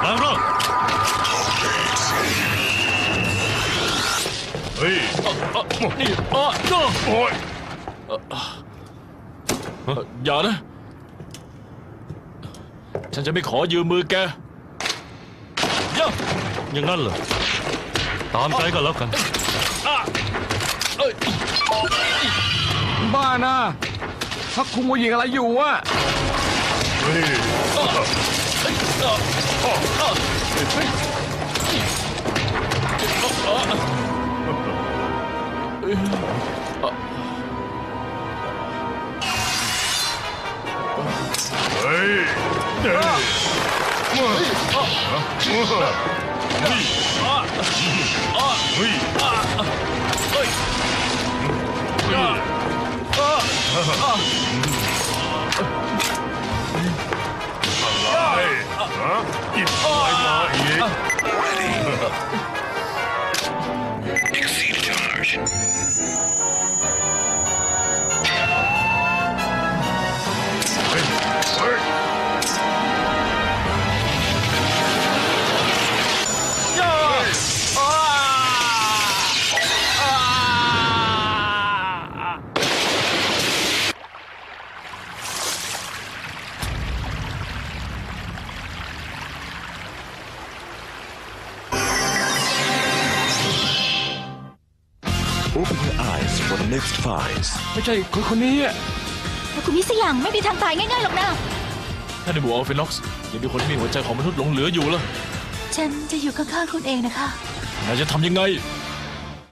แปลงร่างเฮ้ยนี่เออเจ้าโอ้ยอย่านะ ฉันจะไม่ขอยืมมือแกย่าอย่างนั้นเหรอ ตามใจก็แล้วกันเอ้ยบ้านะพักคุมผู้หญิงอะไรอยู่วะ เฮ้ยเฮ้ยเฮ้ยเฮ้ยเฮ้ยอะไรฮะหยิบอะไรมาอีก Exceed charge. Open your eyes for the next files. ไม่ใช่คนคนนี้อะแต่คุณมิสยังไม่มีทางตายง่ายๆหรอกนะถ้าในหมู่อัลเฟนอกซ์ยังมีคนที่มีหัวใจของมนุษย์หลงเหลืออยู่ล่ะฉันจะอยู่ข้างๆคุณเองนะคะนายจะทำยังไง